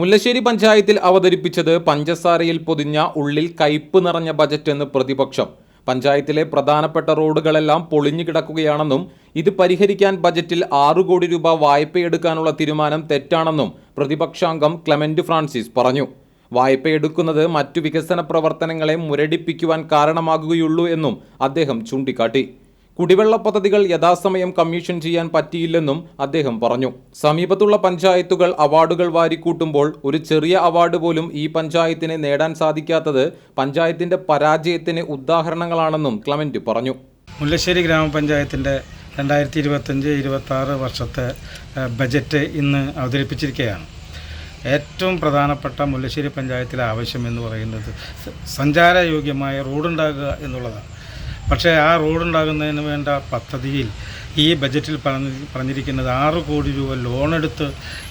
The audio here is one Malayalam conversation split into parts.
മുല്ലശ്ശേരി പഞ്ചായത്തിൽ അവതരിപ്പിച്ചത് പഞ്ചസാരയിൽ പൊതിഞ്ഞ ഉള്ളിൽ കയ്പ് നിറഞ്ഞ ബജറ്റ് എന്ന് പ്രതിപക്ഷം. പഞ്ചായത്തിലെ പ്രധാനപ്പെട്ട റോഡുകളെല്ലാം പൊളിഞ്ഞു കിടക്കുകയാണെന്നും ഇത് പരിഹരിക്കാൻ ബജറ്റിൽ ആറു കോടി രൂപ വായ്പയെടുക്കാനുള്ള തീരുമാനം തെറ്റാണെന്നും പ്രതിപക്ഷാംഗം ക്ലെമന്റ് ഫ്രാൻസിസ് പറഞ്ഞു. വായ്പയെടുക്കുന്നത് മറ്റു വികസന പ്രവർത്തനങ്ങളെ മുരടിപ്പിക്കുവാൻ കാരണമാകുകയുള്ളൂ എന്നും അദ്ദേഹം ചൂണ്ടിക്കാട്ടി. കുടിവെള്ള പദ്ധതികൾ യഥാസമയം കമ്മീഷൻ ചെയ്യാൻ പറ്റിയില്ലെന്നും അദ്ദേഹം പറഞ്ഞു. സമീപത്തുള്ള പഞ്ചായത്തുകൾ അവാർഡുകൾ വാരിക്കൂട്ടുമ്പോൾ ഒരു ചെറിയ അവാർഡ് പോലും ഈ പഞ്ചായത്തിന് നേടാൻ സാധിക്കാത്തത് പഞ്ചായത്തിന്റെ പരാജയത്തിന് ഉദാഹരണങ്ങളാണെന്നും ക്ലമന്റ് പറഞ്ഞു. മുല്ലശ്ശേരി ഗ്രാമപഞ്ചായത്തിന്റെ രണ്ടായിരത്തി ഇരുപത്തഞ്ച് ഇരുപത്തി വർഷത്തെ ബജറ്റ് ഇന്ന് അവതരിപ്പിച്ചിരിക്കുകയാണ്. ഏറ്റവും പ്രധാനപ്പെട്ട മുല്ലശ്ശേരി പഞ്ചായത്തിലെ ആവശ്യം എന്ന് പറയുന്നത് സഞ്ചാരയോഗ്യമായ റോഡുണ്ടാകുക എന്നുള്ളതാണ്. പക്ഷേ ആ റോഡുണ്ടാകുന്നതിന് വേണ്ട പദ്ധതിയിൽ ഈ ബജറ്റിൽ പറഞ്ഞ പറഞ്ഞിരിക്കുന്നത് ആറ് കോടി രൂപ ലോണെടുത്ത്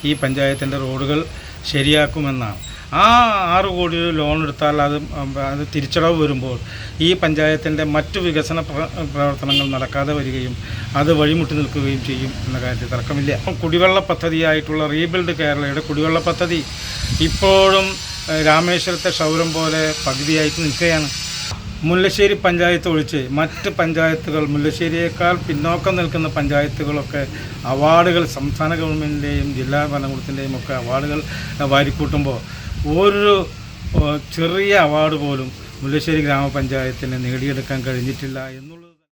ഈ പഞ്ചായത്തിന്റെ റോഡുകൾ ശരിയാക്കുമെന്നാണ്. ആ ആറ് കോടി രൂപ ലോൺ എടുത്താൽ അത് അത് തിരിച്ചടവ് വരുമ്പോൾ ഈ പഞ്ചായത്തിന്റെ മറ്റു വികസന പ്രവർത്തനങ്ങൾ നടക്കാതെ വരികയും അത് വഴിമുട്ടി നിൽക്കുകയും ചെയ്യും എന്ന കാര്യത്തിൽ തർക്കമില്ല. കുടിവെള്ള പദ്ധതിയായിട്ടുള്ള റീബിൽഡ് കേരളയുടെ കുടിവെള്ള പദ്ധതി ഇപ്പോഴും രാമേശ്വരത്തെ ക്ഷൗരം പോലെ പകുതിയായിട്ട് നിൽക്കുകയാണ്. മുല്ലശ്ശേരി പഞ്ചായത്ത് ഒഴിച്ച് മറ്റ് പഞ്ചായത്തുകൾ മുല്ലശ്ശേരിയേക്കാൾ പിന്നോക്കം നിൽക്കുന്ന പഞ്ചായത്തുകളൊക്കെ അവാർഡുകൾ സംസ്ഥാന ഗവൺമെന്റിന്റെയും ജില്ലാ ഭരണകൂടത്തിന്റെയും ഒക്കെ അവാർഡുകൾ വാരിക്കൂട്ടുമ്പോൾ ഒരു ചെറിയ അവാർഡ് പോലും മുല്ലശ്ശേരി ഗ്രാമപഞ്ചായത്തിന് നേടിയെടുക്കാൻ കഴിഞ്ഞിട്ടില്ല എന്നുള്ളത്